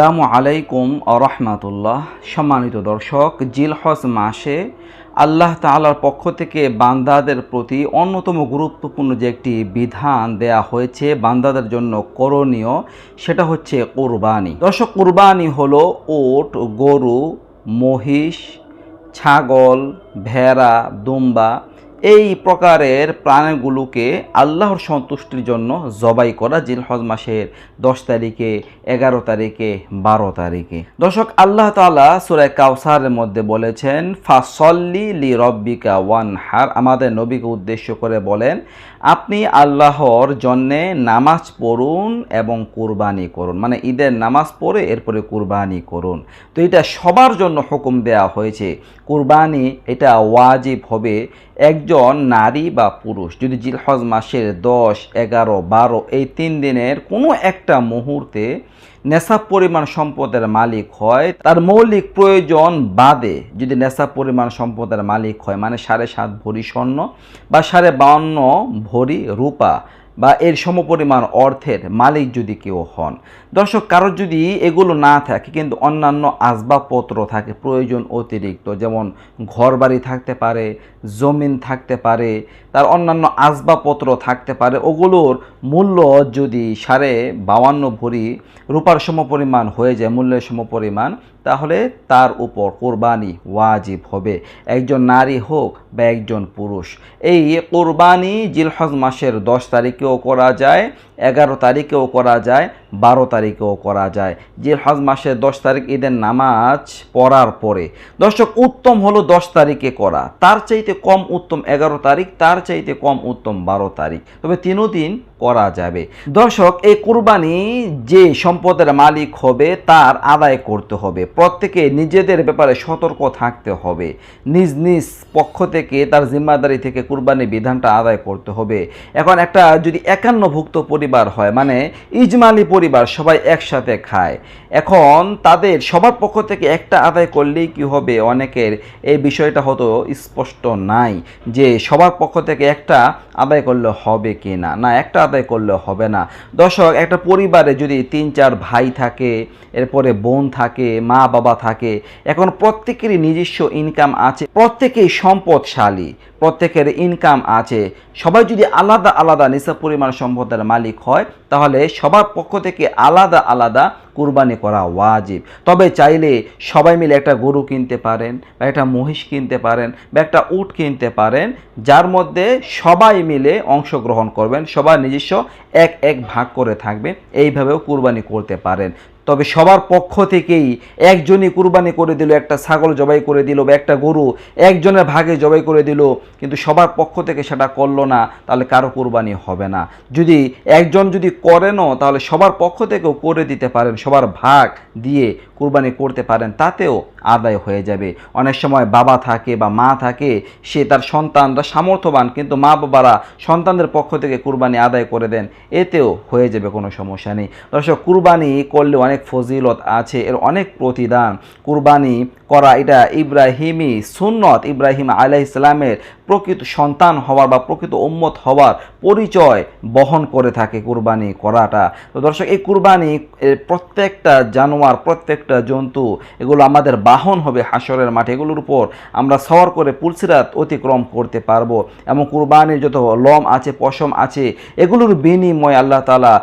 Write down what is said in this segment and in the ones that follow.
আসসালামু আলাইকুম রহমাতুল্লাহ। সম্মানিত দর্শক, জিলহজ মাসে আল্লাহ তাআলার পক্ষ থেকে বান্দাদের প্রতি অন্যতম গুরুত্বপূর্ণ যে একটি বিধান দেয়া হয়েছে বান্দাদের জন্য করণীয়, সেটা হচ্ছে কোরবানি। দর্শক, কোরবানি হলো ওট, গরু, মহিষ, ছাগল, ভেড়া, দুম্বা এই প্রকারের প্রাণীগুলোকে আল্লাহর সন্তুষ্টির জন্য জবাই করা জিলহজ মাসের দশ তারিখে, এগারো তারিখে, বারো তারিখে। দর্শক, আল্লাহ তালা সুরায় কাউসারের মধ্যে বলেছেন, ফাসল্লি লি রব্বিকা ওয়ান হার আমাদের নবীকে উদ্দেশ্য করে বলেন, আপনি আল্লাহর জন্যে নামাজ পড়ুন এবং কুরবানি করুন। মানে ঈদের নামাজ পড়ে এরপরে কুরবানি করুন। তো এটা সবার জন্য হুকুম দেয়া হয়েছে। কুরবানি এটা ওয়াজিব হবে একজন নারী বা পুরুষ, যদি জিলহজ মাসের দশ, এগারো, বারো, এই তিন দিনের কোনো একটা মুহূর্তে নেশাব পরিমাণ সম্পদের মালিক হয়, তার মৌলিক প্রয়োজন বাদে যদি নেশাব পরিমাণ সম্পদের মালিক হয় মানে সাড়ে সাত ভরি স্বর্ণ বা সাড়ে বাউন্ন ভরি রূপা বা এর সমপরিমাণ অর্থের মালিক যদি কেউ হন। দর্শক, কারোর যদি এগুলো না থাকে, কিন্তু অন্যান্য আসবাবপত্র থাকে, প্রয়োজন অতিরিক্ত, যেমন ঘর বাড়ি থাকতে পারে, জমিন থাকতে পারে, তার অন্যান্য আসবাবপত্র থাকতে পারে, ওগুলোর মূল্য যদি সাড়ে বাউান্ন ভরি রূপার সমপরিমাণ হয়ে যায়, মূল্যের সমপরিমাণ তাহলে তার উপর কোরবানি ওয়াজিব হবে। একজন নারী হোক বা একজন পুরুষ। এই কোরবানি জিলহজ মাসের দশ তারিখেও করা যায় এগারো তারিখেও করা যায়, বারো তারিখেও করা যায়। জিলহজ মাসের দশ তারিখ ঈদের নামাজ পড়ার পরে। দর্শক, উত্তম হলো দশ তারিখে করা। তার চাইতে কম উত্তম এগারো তারিখ, তার চাইতে কম উত্তম বারো তারিখ। তবে তিনও দিন করা যাবে। দর্শক, এই কুরবানি যে সম্পদের মালিক হবে, তার আদায় করতে হবে। প্রত্যেকে নিজেদের ব্যাপারে সতর্ক থাকতে হবে। নিজ নিজ পক্ষ থেকে তার জিম্মাদারি থেকে কুরবানি বিধানটা আদায় করতে হবে। এখন একটা যদি একান্নভুক্ত পরিবার হয় মানে ইজমালি পরিবার, সবাই একসাথে খায়। এখন তাদের সবার পক্ষ থেকে একটা আদায় করলেই কি হবে? অনেকের এই বিষয়টা হয়তো স্পষ্ট নাই যে সবার পক্ষ থেকে একটা আদায় করলে হবে কি না। না, একটা আদায় করলে হবে না। দর্শক, একটা পরিবারে যদি তিন, চার ভাই থাকে, এরপরে বোন থাকে, মা, বাবা থাকে, এখন প্রত্যেকেরই নিজস্ব ইনকাম আছে, প্রত্যেকেই সম্পদশালী। প্রত্যেকের ইনকাম আছে। সবাই যদি আলাদা আলাদা নিসাব পরিমাণ সম্পদের মালিক হয়, তাহলে সবার পক্ষ থেকে আলাদা আলাদা কুরবানি করা ওয়াজিব। তবে চাইলে সবাই মিলে একটা গরু কিনতে পারেন, বা একটা মহিষ কিনতে পারেন, বা একটা উট কিনতে পারেন, যার মধ্যে সবাই মিলে অংশগ্রহণ করবেন, সবার নিজস্ব এক এক ভাগ করে থাকবে, এইভাবেও কুরবানি করতে পারেন। তবে সবার পক্ষ থেকেই একজনই কুরবানি করে দিল, একটা ছাগল জবাই করে দিল বা একটা গরু একজনের ভাগে জবাই করে দিল, কিন্তু সবার পক্ষ থেকে সেটা করল না, তাহলে কারও কুরবানি হবে না। যদি একজন যদি করেনও, তাহলে সবার পক্ষ থেকেও করে দিতে পারেন, সবার ভাগ দিয়ে কুরবানি করতে পারেন, তাতেও আদায় হয়ে যাবে। অনেক সময় বাবা থাকে বা মা থাকে, সে তার সন্তানরা সামর্থ্যবান, কিন্তু মা বাবারা সন্তানদের পক্ষ থেকে কুরবানি আদায় করে দেন, এতেও হয়ে যাবে কোনো সমস্যা নেই। দর্শক, কুরবানি করলে অনেক ফজিলত আছে, এর অনেক প্রতিদান। কুরবানি করা এটা ইব্রাহিমই সুন্নত, ইব্রাহিম আলাহ ইসলামের প্রকৃত সন্তান হওয়ার বা প্রকৃত উম্মত হওয়ার পরিচয় বহন করে থাকে কুরবানি করাটা। তো দর্শক, এই কুরবানি প্রত্যেকটা জানোয়ার, প্রত্যেকটা জন্তু, এগুলো আমাদের বাহন হবে হাসরের মাঠে। এগুলোর উপর আমরা সওয়ার করে পুলসিরাত অতিক্রম করতে পারব। এবং কুরবানির যত লম আছে, পশম আছে, এগুলোর বিনিময় আল্লাহ তালা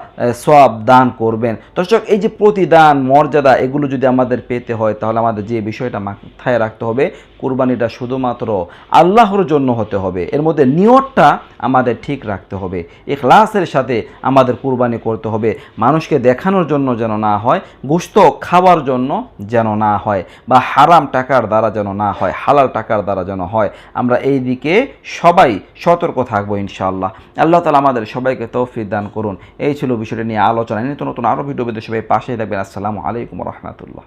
সব দান করবেন। দর্শক, এই যে প্রতিদান মর্যাদা এগুলো যদি আমাদের পেতে হয় তাহলে আমাদের যে বিষয়টা মাথায় রাখতে হবে কুরবানিটা শুধুমাত্র আল্লাহর জন্য হতে হবে। এর মধ্যে নিয়তটা আমাদের ঠিক রাখতে হবে। এখলাসের সাথে আমাদের কুরবানি করতে হবে। মানুষকে দেখানোর জন্য যেন না হয় গোস্ত খাওয়ার জন্য যেন না হয়, বা হারাম টাকার দ্বারা যেন না হয়, হালাল টাকার দ্বারা যেন হয়। আমরা এই দিকে সবাই সতর্ক থাকব ইনশাআল্লাহ। আল্লাহ তালা আমাদের সবাইকে তৌফিক দান করুন। এই ছিল বিষয়টা নিয়ে আলোচনা। নিত্য নতুন আরও ভিডিও পেতে সবাই পাশেই থাকবেন। আসসালামু আলাইকুম রহমতুল্লাহ।